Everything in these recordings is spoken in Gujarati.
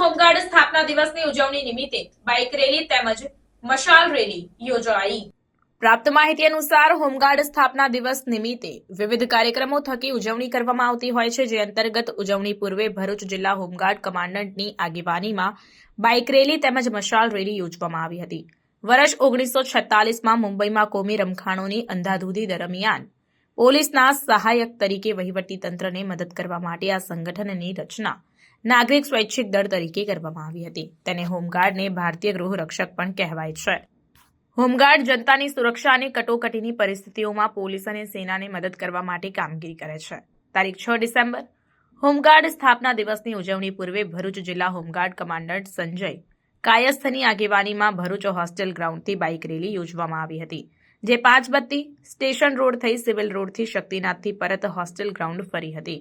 હોમગાર્ડ સ્થાપના દિવસની ઉજવણી નિમિત્તે બાઇક રેલી તેમજ મશાલ રેલી યોજાઈ. પ્રાપ્ત માહિતી અનુસાર હોમગાર્ડ સ્થાપના દિવસ નિમિત્તે વિવિધ કાર્યક્રમો થકી ઉજવણી કરવામાં આવતી હોય છે, જે અંતર્ગત ઉજવણી પૂર્વે ભરૂચ જિલ્લા હોમગાર્ડ કમાન્ડન્ટની આગેવાનીમાં બાઇક રેલી તેમજ મશાલ રેલી યોજવામાં આવી હતી. વર્ષ ઓગણીસો છેતાલીસમાં મુંબઈમાં કોમી રમખાણોની અંધાધૂધી દરમિયાન પોલીસના સહાયક તરીકે વહીવટી તંત્રને મદદ કરવા માટે આ સંગઠનની રચના નાગરિક સ્વૈચ્છિક દળ તરીકે કરવામાં આવી હતી. તેને હોમગાર્ડને ભારતીય ગૃહરક્ષક પણ કહેવાય છે. હોમગાર્ડ જનતાની સુરક્ષા અને કટોકટીની પરિસ્થિતિઓમાં પોલીસ અને સેનાને મદદ કરવા માટે કામગીરી કરે છે. તારીખ છ ડિસેમ્બર, હોમગાર્ડ સ્થાપના દિવસની ઉજવણી પૂર્વે ભરૂચ જિલ્લા હોમગાર્ડ કમાન્ડન્ટ સંજય કાયસ્થની આગેવાનીમાં ભરૂચ હોસ્ટેલ ગ્રાઉન્ડથી બાઇક રેલી યોજવામાં આવી હતી, જે પાંચ બત્તી સ્ટેશન રોડ થઈ સિવિલ રોડથી શક્તિનાથથી પરત હોસ્ટેલ ગ્રાઉન્ડ ફરી હતી.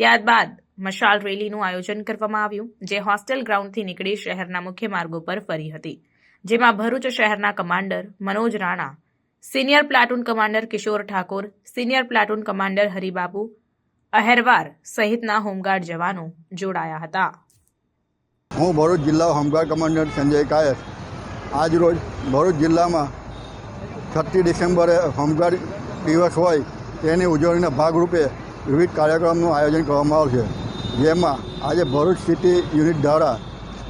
ત્યારબાદ મશાલ રેલીનું આયોજન કરવામાં આવ્યું, જે હોસ્ટેલ ગ્રાઉન્ડથી નીકળી શહેરના મુખ્ય માર્ગો પર ફરી હતી. જેમાં ભરૂચ શહેરના commander Manoj Rana, senior platoon commander Kishor Thakor, senior platoon commander Haribabu, Aherwar સહિતના હોમગાર્ડ જવાનો જોડાયા હતા. હું ભરૂચ જિલ્લા હોમગાર્ડ કમાન્ડર સંજય કાયર આજ રોજ ભરૂચ જિલ્લામાં છત્રીસ ડિસેમ્બરે હોમગાર્ડ દિવસ હોય, તેની ઉજવણીના ભાગરૂપે વિવિધ કાર્યક્રમનું આયોજન કરવામાં આવશે. જેમાં આજે ભરૂચ સિટી યુનિટ દ્વારા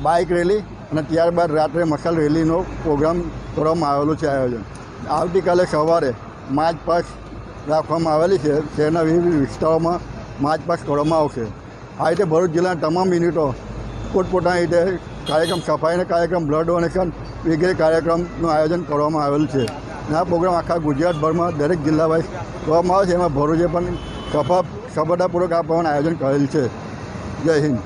બાઇક રેલી અને ત્યારબાદ રાત્રે મશાલ રેલીનો પ્રોગ્રામ કરવામાં આવેલો છે આયોજન. આવતીકાલે સવારે માર્ચ પાસ રાખવામાં આવેલી છે. શહેરના વિવિધ વિસ્તારોમાં માર્ચ પાસ કરવામાં આવશે. આ રીતે ભરૂચ જિલ્લાના તમામ યુનિટો પોતપોતાની રીતે કાર્યક્રમ સફાઈના કાર્યક્રમ, બ્લડ ડોનેશન વગેરે કાર્યક્રમનું આયોજન કરવામાં આવેલ છે. આ પ્રોગ્રામ આખા ગુજરાતભરમાં દરેક જિલ્લા વાઇઝ કરવામાં આવે છે. એમાં ભરૂચે પણ સફળ સફળતાપૂર્વક આ પ્રમાણે આયોજન કરેલ છે. જય હિન્દ.